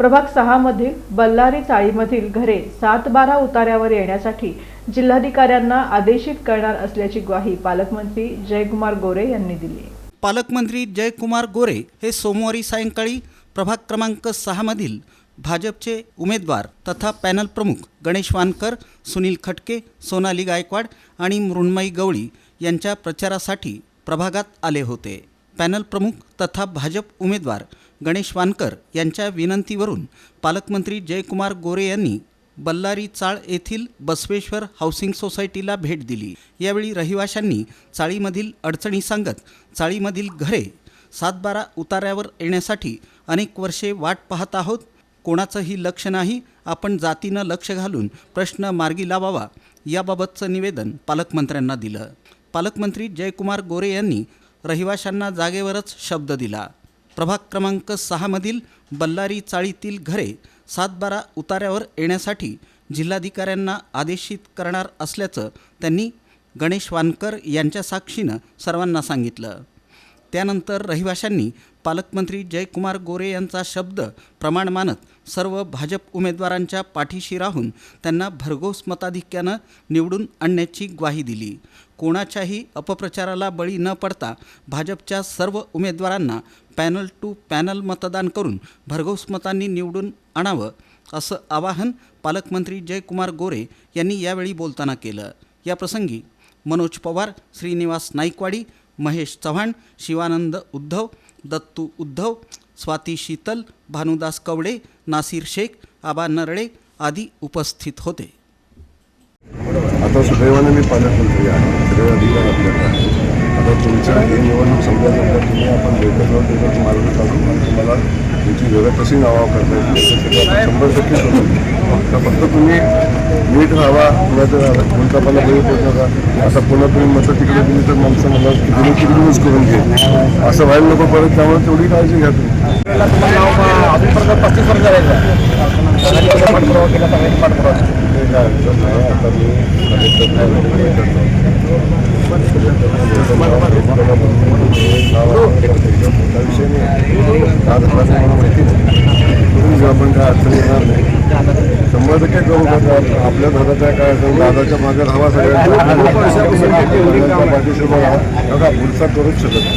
प्रभाग सहामधील बल्लारी चाळीमधील घरे सात बारा उतार्यावर येण्यासाठी जिल्हाधिकाऱ्यांना आदेशित करणार असल्याची ग्वाही पालकमंत्री जयकुमार गोरे यांनी दिली. पालकमंत्री जयकुमार गोरे हे सोमवारी सायंकाळी प्रभाग क्रमांक सहामधील भाजपचे उमेदवार तथा पॅनल प्रमुख गणेश वानकर सुनील खटके सोनाली गायकवाड आणि मृण्मयी गवळी यांच्या प्रचारासाठी प्रभागात आले होते. पॅनल प्रमुख तथा भाजप उमेदवार गणेश वानकर यांच्या विनंतीवरून पालकमंत्री जयकुमार गोरे यांनी बल्लारी चाळ येथील बसवेश्वर हाऊसिंग सोसायटीला भेट दिली. यावेळी रहिवाशांनी चाळीमधील अडचणी सांगत चाळीमधील घरे सातबारा उतार्यावर येण्यासाठी अनेक वर्षे वाट पाहत आहोत. कोणाचंही लक्ष नाही आपण जातीनं लक्ष घालून प्रश्न मार्गी लावावा याबाबतचं निवेदन पालकमंत्र्यांना दिलं. पालकमंत्री जयकुमार गोरे यांनी रहिवाशांना जागेवरच शब्द दिला. प्रभाग क्रमांक सहामधील बल्लारी चाळीतील घरे सातबारा उतार्यावर येण्यासाठी जिल्हाधिकाऱ्यांना आदेशित करणार असल्याचं त्यांनी गणेश वानकर यांच्या साक्षीनं सर्वांना सांगितलं. त्यानंतर रहिवाशांनी पालकमंत्री जयकुमार गोरे यांचा शब्द प्रमाण मानत सर्व भाजप उमेदवारांच्या पाठीशी राहून त्यांना भरघोस मताधिक्यानं निवडून आणण्याची ग्वाही दिली. कोणाच्याही अपप्रचाराला बळी न पडता भाजपच्या सर्व उमेदवारांना पॅनल टू पॅनल मतदान करून भरघोस मतांनी निवडून आणावं असं आवाहन पालकमंत्री जयकुमार गोरे यांनी यावेळी बोलताना केलं. याप्रसंगी मनोज पवार श्रीनिवास नाईकवाडी महेश चव्हाण शिवानंद उद्धव दत्तू उद्धव स्वाती शीतल भानुदास कवडे नासिर शेख आबा नरळे आदी उपस्थित होते. आता सुदैवाने मी पालकमंत्री आहे. सगळे अधिकार आपल्याकडे आहे आता तुमच्या हे निवडणूक संपल्यानंतर तुम्ही आपण भेटत आहोत त्याच्यात मार्ग काढून तुम्हाला तुमची घरं कशी नावा करता येईल शंभर टक्के करू फक्त तुम्ही नीट राहावा. कुणाचं कोणतापणा बळी पडू नका असं पुन्हा तुम्ही मतं तिकडे दिली तर माणसं मला तिकडे तिकडूनच करून घे असं व्हायला नको परत त्यामुळे तेवढी काळजी घ्या तुम्ही. ते काय विषय नाही माहिती नाही आपण काय अडचण येणार नाही. शंभर टक्के करू शकतात आपल्या दादाच्या काय असेल दादाच्या मागे राहावा सगळ्यांच्या पाठीशी उभं बघा पुढचा करूच शकत